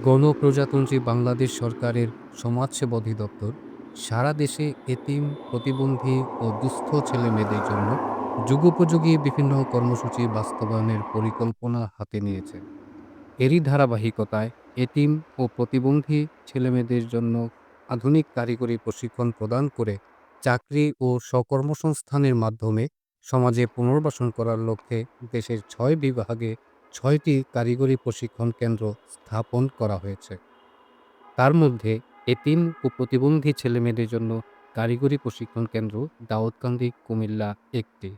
গণপ্রজাতন্ত্রী বাংলাদেশ সরকারের সমাজসেবা অধিদপ্তর সারা দেশে এতিম, প্রতিবন্ধী ও দুস্থ ছেলেমেয়েদের জন্য যুগোপযোগী বিভিন্ন কর্মসূচি বাস্তবায়নের পরিকল্পনা হাতে নিয়েছে। এরই ধারাবাহিকতায় এতিম ও প্রতিবন্ধী ছেলেমেয়েদের জন্য আধুনিক কারিগরি প্রশিক্ষণ প্রদান করে চাকরি ও স্বকর্মসংস্থানের মাধ্যমে সমাজে পুনর্বাসন করার লক্ষ্যে দেশের ছয় বিভাগে ছয়টি কারিগরি প্রশিক্ষণ কেন্দ্র স্থাপন করা হয়েছে। তার মধ্যে এতিম ও প্রতিবন্ধী ছেলেমেয়েদের জন্য কারিগরি প্রশিক্ষণ কেন্দ্র দাউদকান্দি কুমিল্লা একটি।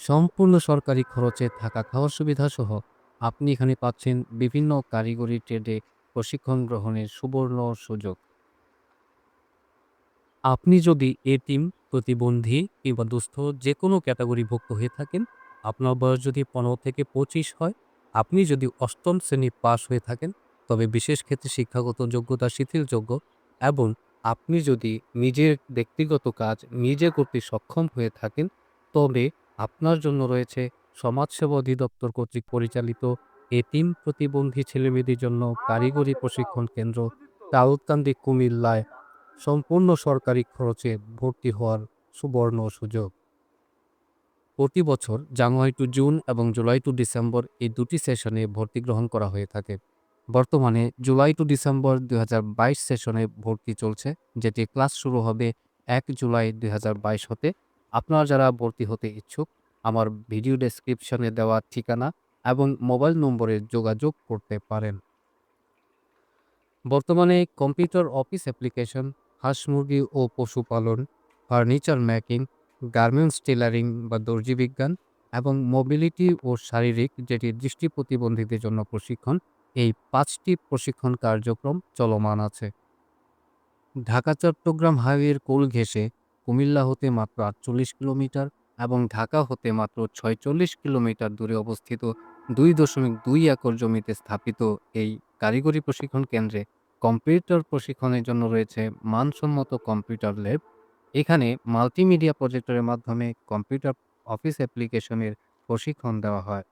সম্পূর্ণ সরকারি খরচে থাকা খাওয়ার সুবিধা সহ আপনি এখানে পাচ্ছেন বিভিন্ন কারিগরি ট্রেডে প্রশিক্ষণ গ্রহণের সুবর্ণ সুযোগ। আপনি যদি এতিম প্রতিবন্ধী কিংবা দুস্থ যে কোনো ক্যাটাগরিভুক্ত হয়ে থাকেন আপনার বয়স যদি পনেরো থেকে পঁচিশ হয়, আপনি যদি অষ্টম শ্রেণি পাশ হয়ে থাকেন, তবে বিশেষ ক্ষেত্রে শিক্ষাগত যোগ্যতা শিথিলযোগ্য এবং আপনি যদি নিজের ব্যক্তিগত কাজ নিজে করতে সক্ষম হয়ে থাকেন, তবে আপনার জন্য রয়েছে সমাজসেবা অধিদপ্তর কর্তৃক পরিচালিত এতিম প্রতিবন্ধী ছেলেমেয়েদের জন্য কারিগরি প্রশিক্ষণ কেন্দ্র দাউদকান্দি কুমিল্লায় সম্পূর্ণ সরকারি খরচে ভর্তি হওয়ার সুবর্ণ সুযোগ। প্রতি বছর জানুয়ারি টু জুন এবং জুলাই টু ডিসেম্বর এই দুটি সেশনে ভর্তি গ্রহণ করা হয়ে থাকে। বর্তমানে জুলাই টু ডিসেম্বর দুই হাজার বাইশ সেশনে ভর্তি চলছে, যেটি ক্লাস শুরু হবে এক জুলাই দুই হাজার বাইশ হতে। আপনারা যারা ভর্তি হতে ইচ্ছুক, আমার ভিডিও ডেসক্রিপশনে দেওয়া ঠিকানা এবং মোবাইল নম্বরে যোগাযোগ করতে পারেন। বর্তমানে কম্পিউটার অফিস অ্যাপ্লিকেশন, হাঁস মুরগি ও পশুপালন, ফার্নিচার মেকিং গার্মেন্টস টেলারিং বা দর্জি বিজ্ঞান এবং মোবিলিটি ও শারীরিক যেটি দৃষ্টি প্রতিবন্ধীদের জন্য প্রশিক্ষণ, এই পাঁচটি প্রশিক্ষণ কার্যক্রম চলমান আছে। ঢাকা, চট্টগ্রাম হাইওয়ের কোল ঘেঁষে কুমিল্লা হতে মাত্র আটচল্লিশ কিলোমিটার এবং ঢাকা হতে মাত্র ছয়চল্লিশ কিলোমিটার দূরে অবস্থিত দুই দশমিক দুই একর জমিতে স্থাপিত এই কারিগরি প্রশিক্ষণ কেন্দ্রে কম্পিউটার প্রশিক্ষণের জন্য রয়েছে মানসম্মত কম্পিউটার ল্যাব এখানে মাল্টিমিডিয়া প্রজেক্টরের মাধ্যমে কম্পিউটার অফিস অ্যাপ্লিকেশনের প্রশিক্ষণ দেওয়া হয়।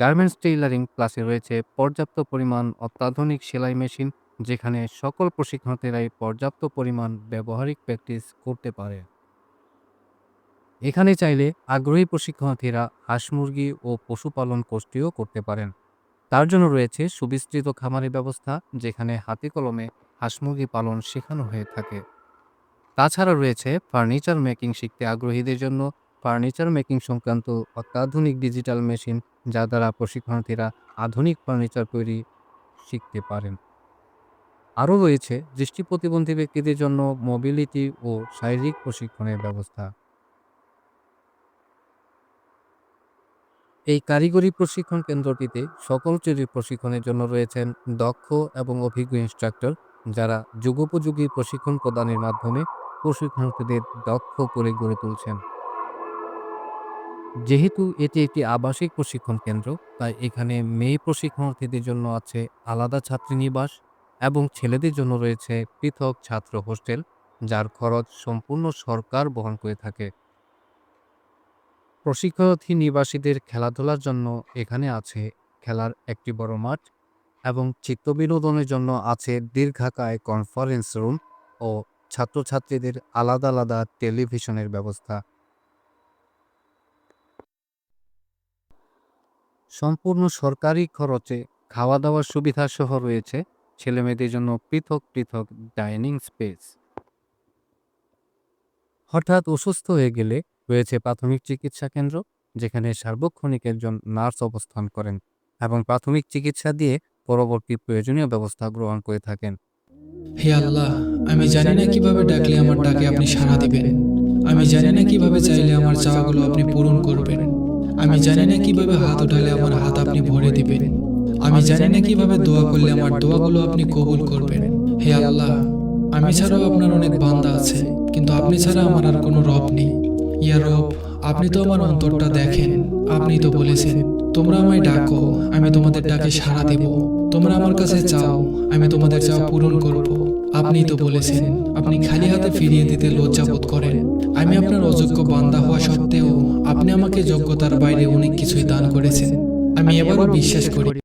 গার্মেন্টস টেইলারিং ক্লাসে রয়েছে পর্যাপ্ত পরিমাণ অত্যাধুনিক সেলাই মেশিন যেখানে সকল প্রশিক্ষণার্থীরাই পর্যাপ্ত পরিমাণ ব্যবহারিক প্র্যাকটিস করতে পারে। এখানে চাইলে আগ্রহী প্রশিক্ষণার্থীরা হাঁস মুরগি ও পশুপালন কোর্সটিও করতে পারেন। তার জন্য রয়েছে সুবিস্তৃত খামারের ব্যবস্থা, যেখানে হাতে কলমে হাঁস মুরগি পালন শেখানো হয়ে থাকে। তাছাড়া রয়েছে ফার্নিচার মেকিং শিখতে আগ্রহীদের জন্য ফার্নিচার মেকিং সংক্রান্ত অত্যাধুনিক ডিজিটাল মেশিন, যা দ্বারা প্রশিক্ষণার্থীরা আধুনিক ফার্নিচার তৈরি শিখতে পারেন। আরও রয়েছে দৃষ্টি প্রতিবন্ধী ব্যক্তিদের জন্য মোবিলিটি ও শারীরিক প্রশিক্ষণের ব্যবস্থা। এই কারিগরি প্রশিক্ষণ কেন্দ্রটিতে সকল শ্রেণির প্রশিক্ষণের জন্য রয়েছেন দক্ষ এবং অভিজ্ঞ ইনস্ট্রাক্টর যারা যুগোপযোগী প্রশিক্ষণ প্রদানের মাধ্যমে প্রশিক্ষণার্থীদের দক্ষ করে গড়ে তুলছেন। যেহেতু এটি একটি আবাসিক প্রশিক্ষণ কেন্দ্র, তাই এখানে মেয়ে প্রশিক্ষণার্থীদের জন্য আছে আলাদা ছাত্রীনিবাস এবং ছেলেদের জন্য রয়েছে পৃথক ছাত্র হোস্টেল, যার খরচ সম্পূর্ণ সরকার বহন করে থাকে। প্রশিক্ষণার্থী নিবাসীদের খেলাধুলার জন্য এখানে আছে খেলার একটি বড় মাঠ এবং চিত্তবিনোদনের জন্য আছে দীর্ঘাকায় কনফারেন্স রুম ও ছাত্রছাত্রীদের আলাদা আলাদা টেলিভিশনের ব্যবস্থা। সম্পূর্ণ সরকারি খরচে খাওয়া দাওয়ার সুবিধা সহ রয়েছে ছেলেমেয়েদের জন্য পৃথক পৃথক ডাইনিং স্পেস। হঠাৎ অসুস্থ হয়ে গেলে রয়েছে প্রাথমিক চিকিৎসা কেন্দ্র, যেখানে সার্বক্ষণিক একজন নার্স অবস্থান করেন এবং প্রাথমিক চিকিৎসা দিয়ে পরবর্তী প্রয়োজনীয় ব্যবস্থা গ্রহণ করে থাকেন। হে আল্লাহ, আমি জানি না কীভাবে ডাকলে আমার ডাকে আপনি সাড়া দিবেন। আমি জানি না কীভাবে চাইলে আমার চাওয়াগুলো আপনি পূরণ করবেন। আমি জানি না কীভাবে হাত উঠালে আমার হাত আপনি ভরে দিবেন। আমি জানি না কীভাবে দোয়া করলে আমার দোয়াগুলো আপনি কবুল করবেন। হে আল্লাহ, আমি ছাড়াও আপনার অনেক বান্দা আছে, কিন্তু আপনি ছাড়া আমার আর কোনো রব নেই। ইয়া রব আপনি তো আমার অন্তরটা দেখেন আপনি তো বলেছেন, তোমরা আমায় ডাকো, আমি তোমাদের ডাকে সাড়া দেব। তোমরা আমার কাছে চাও আমি তোমাদের চাও পূরণ করব। আপনি তো বলেছেন, আপনি খালি হাতে ফিরিয়ে দিতে লজ্জাবোধ করেন। আমি আপনার অযোগ্য বান্দা হওয়া সত্ত্বেও আপনি আমাকে যোগ্যতার বাইরে অনেক কিছুই দান করেছেন। আমি এবারও বিশ্বাস করি।